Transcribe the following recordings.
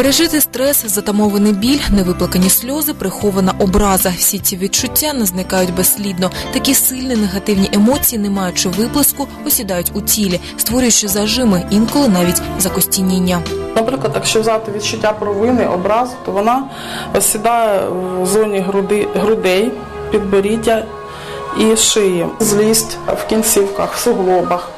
Пережити стрес, затамований біль, невиплакані сльози, прихована образа. Всі ці відчуття не зникають безслідно. Такі сильні негативні емоції, не маючи виплеску, осідають у тілі, створюючи зажими, інколи навіть закостініння. Наприклад, якщо взяти відчуття провини, образу, то вона осідає в зоні груди, грудей, підборіддя і шиї. Злість в кінцівках, в суглобах,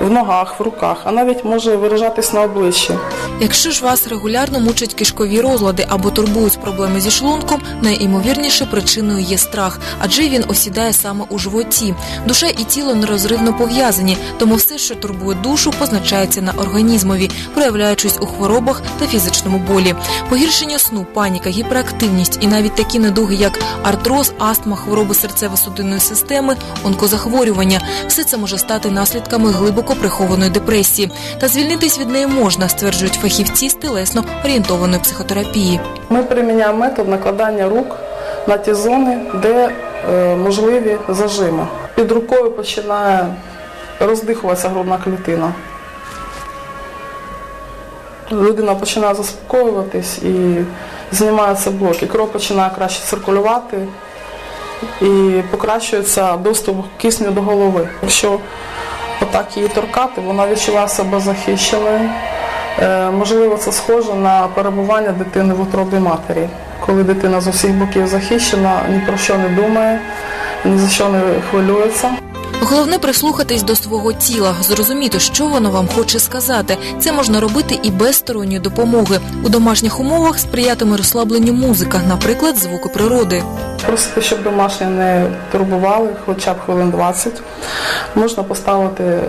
в ногах, в руках, а навіть може виражатись на обличчі. Якщо ж вас регулярно мучать кишкові розлади або турбують проблеми зі шлунком, найімовірніше причиною є страх, адже він осідає саме у животі. Душа і тіло нерозривно пов'язані, тому все, що турбує душу, позначається на організмові, проявляючись у хворобах та фізичному болі. Погіршення сну, паніка, гіперактивність і навіть такі недуги, як артроз, астма, хвороби серцево-судинної системи, онкозахворювання – все це може стати наслідками глибоко прихованої депресії. Та звільнитись від неї можна, стверджують фахівці з телесно орієнтованої психотерапії. Ми приміняємо метод накладання рук на ті зони, де е, можливі зажими. Під рукою починає роздихуватися грудна клітина. Людина починає заспокоюватись і знімаються блоки. Кров починає краще циркулювати і покращується доступ кисню до голови. Якщо отак її торкати, вона відчула себе захищеною. Е, Можливо, це схоже на перебування дитини в утробі матері, коли дитина з усіх боків захищена, ні про що не думає, ні за що не хвилюється. Головне прислухатись до свого тіла, зрозуміти, що воно вам хоче сказати. Це можна робити і без сторонньої допомоги. У домашніх умовах сприятиме розслабленню музика, наприклад, звуки природи. Просто щоб домашні не турбували, хоча б хвилин 20. Можна поставити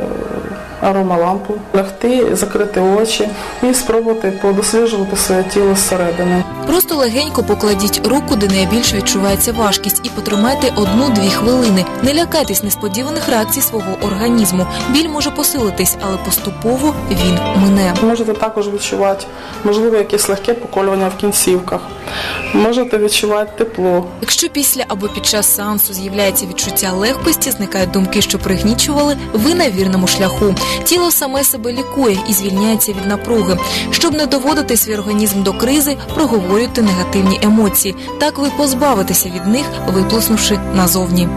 аромалампу, лягти, закрити очі і спробувати подосліджувати своє тіло зсередини. Просто легенько покладіть руку, де найбільше відчувається важкість, і потримайте одну-дві хвилини. Не лякайтесь несподіваних реакцій свого організму. Біль може посилитись, але поступово він мине. Можете також відчувати, можливо, якесь легке поколювання в кінцівках. Можете відчувати тепло. Якщо після або під час сеансу з'являється відчуття легкості, зникають думки, що пригнічували, ви на вірному шляху. Тіло саме себе лікує і звільняється від напруги. Щоб не доводити свій організм до кризи, проговорюйте негативні емоції. Так ви позбавитеся від них, виплеснувши назовні.